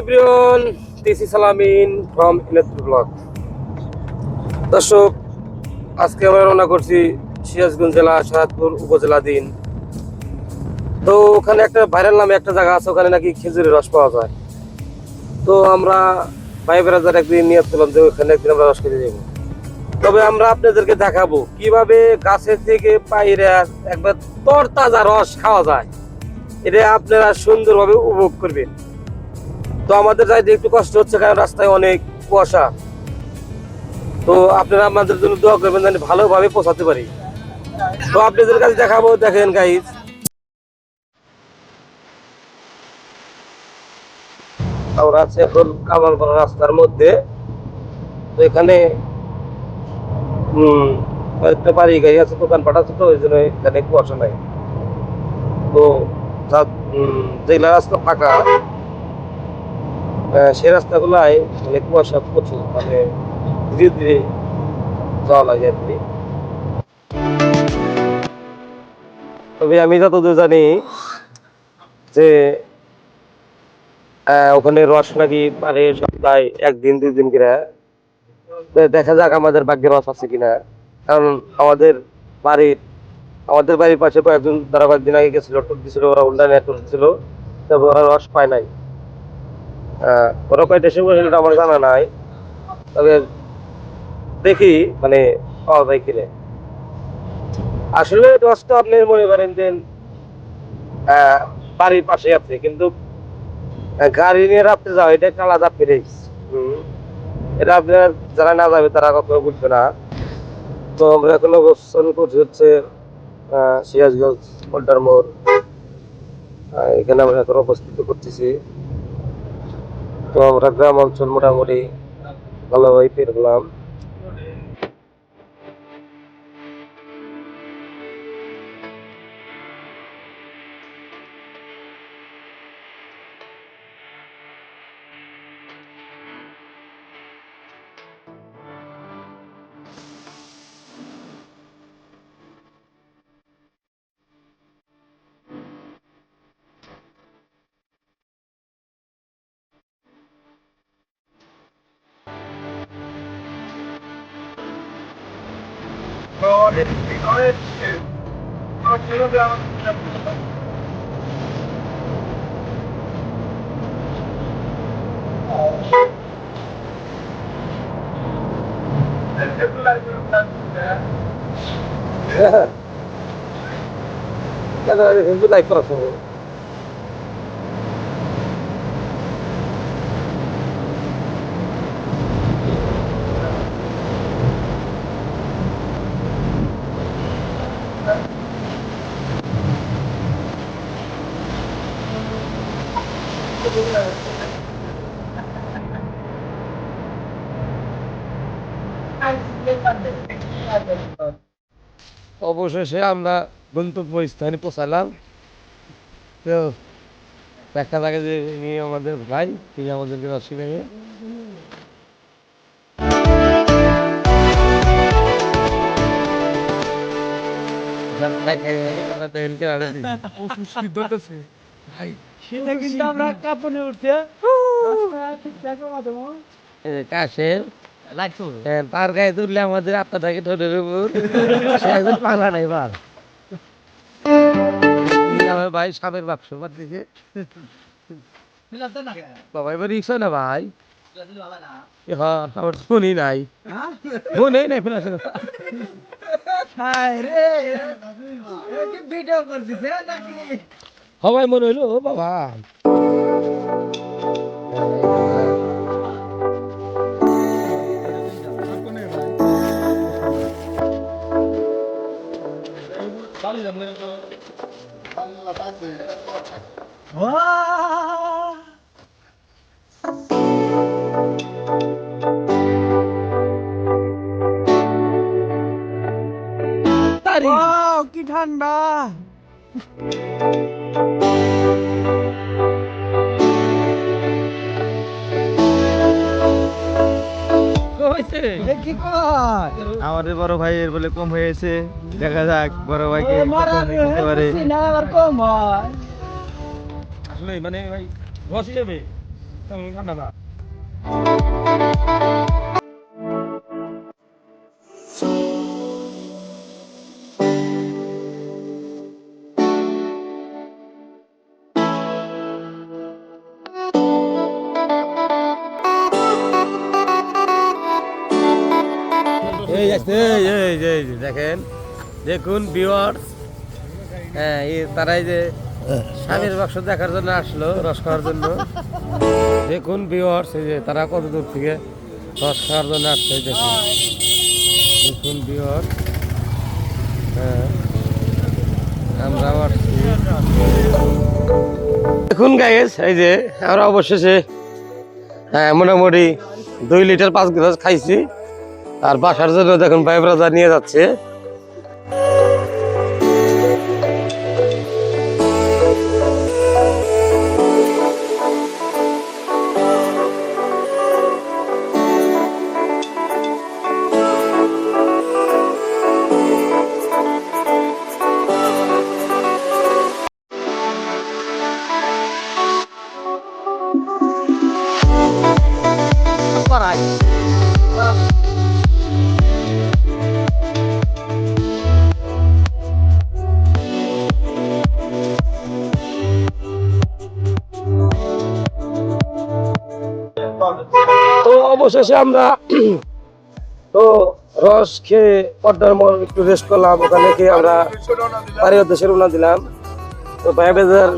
Everyone, this is Salamin from Inadpur blog. দর্শক, আজকে আমরা রওনা করছি সিরাজগঞ্জ জেলা সাহাদপুর উপজেলাধীন তো ওখানে একটা ভাইরাল নামে একটা জায়গা আছে, ওখানে নাকি খেজুরের রস পাওয়া যায়। তো আমরা ভাই একদিন নিয়ে যে ওখানে একদিন আমরা রস খেতে যাব। তবে আমরা আপনাদেরকে দেখাবো কীভাবে গাছের থেকে পাইরে একবার তরতাজা রস খাওয়া যায়। এটা আপনারা সুন্দরভাবে উপভোগ করবেন। তো আমাদের যাইতে একটু কষ্ট হচ্ছে কারণ রাস্তায় অনেক কুয়াশা। তো আপনারা আমাদের জন্য দোয়া করবেন যেন ভালোভাবে পৌঁছাতে পারি। তো আপনাদের কাছে দেখাবো, দেখেন গাইজ আমরা আছি এখন কামালপাড়া রাস্তার মধ্যে। তো এখানে কয়েকটা বাড়ি গাড়ি আছে, দোকানপাট আছে, তো ওই জন্য এখানে কুয়াশা নাই। তো যেগুলা রাস্তা ফাঁকা। আহ, সেই রাস্তাগুলাই মানে কুয়াশা প্রচুর মানে ধীরে ধীরে যাওয়া লাগে আর তবে আমি যতদূর জানি যে ওখানে রস নাকি পারে সপ্তাহে একদিন দুই দিন কিনা দেখা যাক আমাদের ভাগ্যে রস আছে কিনা। কারণ আমাদের বাড়ির আমাদের বাড়ির পাশে কয়েকজন তারা কয়েকদিন আগে গেছিল টোট দিছিল ওরা অনলাইনে টোট দিছিল তবে ওরা রস পায় নাই। ওরা কয়টা সময় হলো আমার জানা নাই। তবে দেখি মানে পাওয়া যায় কিনে। আসলে রসটা আপনি মনে করেন যে বাড়ির পাশে আছে, কিন্তু গাড়ি নিয়ে রাখতে যাও এটা একটা আলাদা ফিরিংস এটা আপনার যারা না যাবে, তারা কখনো বুঝবে না। তো আমরা এখন অবস্থান করছি হচ্ছে সিরাজগঞ্জ পল্টার মোড়। এখানে আমরা এখন অবস্থিত করতেছি। இப்போ ரத்னா மாம் சொல்முடாமுடி நல்ல வைப்பு இருக்கலாம். তো আমরা গ্রাম অঞ্চল মোটামুটি ভালোভাবে পের হলাম কেন হিন্দু লাইফ করা সম্ভব অবশেষে আমরা গন্তব্য স্থানে পৌঁছালাম। তো দেখা লাগে যে ইনি আমাদের ভাই তিনি আমাদেরকে রসি ভেঙে কাশের হ্যাঁ, তার গায়ে তুললে আমাদের আত্মাটাকে সে একজন পালা নাই বার আমার ভাই সাবের বাক্স বাদ দিকে বাবা এবার রিক্সা না ভাই হ্যাঁ আমার ফোনই নাই ফোনই নাই ফেলা সবাই মনে হইল ও বাবা কি ঠান্ডা কি কয়? আমাদের বড় ভাইয়ের বলে কম হয়েছে। দেখা যাক বড় ভাইকে পারে। কম হয়। আসলে মানে ভাই রস নেবে। এই দেখেন। দেখুন হ্যাঁ তারাই যে স্বামীর বাক্স দেখার জন্য আসলো, রস খাওয়ার জন্য। দেখুন ভিউয়ার্স এই যে তারা কত দূর থেকে রস খাওয়ার জন্য আসছে দেখুন। দেখুন ভিউয়ার্স হ্যাঁ আমরাও আসছি। দেখুন গাইস এই যে আমরা অবশেষে হ্যাঁ মোটামুটি দুই লিটার পাঁচ গ্লাস খাইছি। আর বাসার জন্য দেখুন ভাই ব্রাদার নিয়ে যাচ্ছে। করাই। অবশেষে আমরা তো রস খেয়ে পর্দার মোড় একটু রেস্ট করলাম, ওখানে খেয়ে আমরা বাড়ির উদ্দেশ্যে রওনা দিলাম। তো ভাই ব্রাদার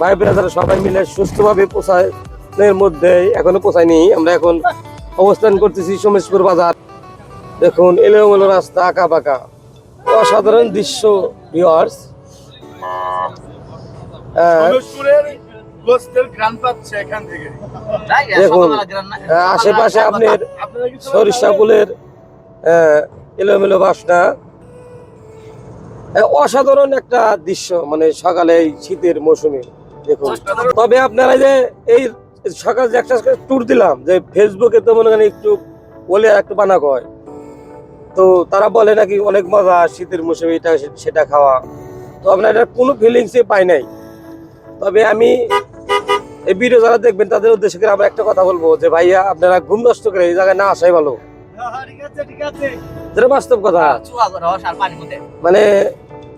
ভাই ব্রাদার সবাই মিলে সুস্থভাবে পোষানোর মধ্যে এখনও পোষায়নি। আমরা এখন অবস্থান করতেছি সোমেশপুর বাজার। দেখুন, এলোমেলো রাস্তা আঁকা বাঁকা অসাধারণ দৃশ্য ভিওয়ার্স গোস্তের ঘ্রাণ পাচ্ছে এখান থেকে। দেখুন আশেপাশে আপনার সরিষা ফুলের এলোমেলো বাসনা। অসাধারণ একটা দৃশ্য মানে সকালে এই শীতের মৌসুমে দেখুন। তবে আপনারা যে এই সকাল যে একটা ট্যুর দিলাম যে ফেসবুকে তো মনে করেন একটু বলে আর একটু বানা কয় তো তারা বলে নাকি অনেক মজা শীতের মৌসুমে এটা সেটা খাওয়া। তো আপনার এটা কোনো ফিলিংসই পাই নাই। তবে আমি এই ভিডিও যারা দেখবেন তাদের উদ্দেশ্যে করে আমরা একটা কথা বলব যে ভাইয়া আপনারা ঘুম নষ্ট করে এই জায়গায় না আসাই ভালো। হ্যাঁ, ঠিক আছে ঠিক আছে। যেটা বাস্তব কথা। মানে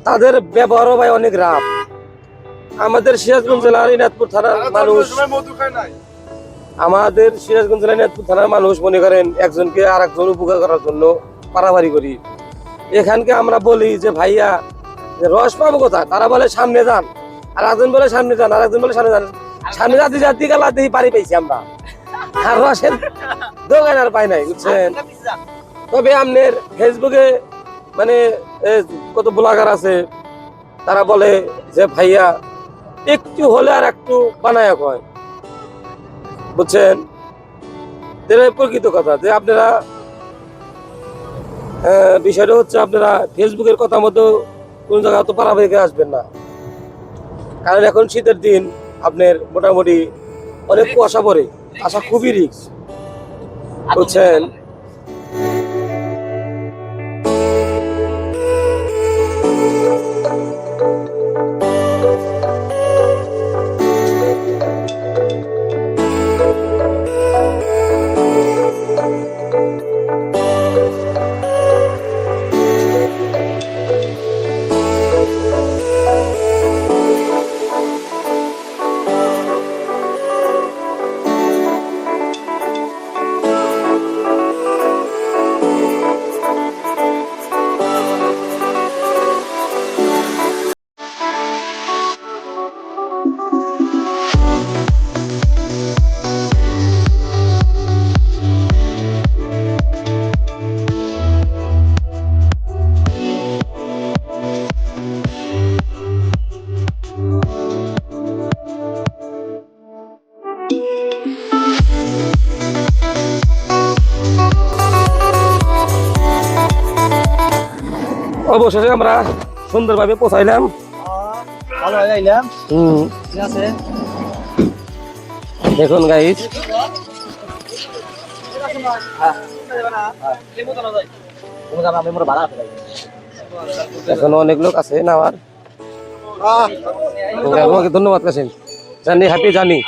তাদের ব্যবহারও ভাই অনেক রাপ আমাদের সিরাজগঞ্জ জেলার ইনাদপুর থানার মানুষ আমাদের সিরাজগঞ্জ জেলার ইনাদপুর থানার মানুষ মনে করেন একজনকে আর একজন উপকার করার জন্য পারাবারি করি। এখানকে আমরা বলি যে ভাইয়া যে রস পাবো কোথায়? তারা বলে সামনে যান। আর একজন বলে সামনে যান। আর একজন বলে সামনে যান। সামনে যাতে যাতে গেলা দেখি পারি পেয়েছি আমরা। আর রসের দোকান আর পাই নাই বুঝছেন? তবে আপনার ফেসবুকে মানে কত ব্লগার আছে তারা বলে যে ভাইয়া একটু হলে আর একটু বানায় কয় বুঝছেন? প্রকৃত কথা যে আপনারা বিষয়টা হচ্ছে আপনারা ফেসবুকের কথা মতো কোন জায়গায় তো পাড়া আসবেন না। কারণ এখন শীতের দিন আপনার মোটামুটি অনেক কুয়াশা পড়ে। আসা খুবই রিক্স বুঝছেন? অবশেষে আমরা সুন্দরভাবে পৌঁছাইলাম। ভালো হয়ে যাইলাম হুম। ঠিক আছে দেখুন গাইজ এখন অনেক লোক আছে না আমার ধন্যবাদ কাছেন জানি হ্যাপি জানি।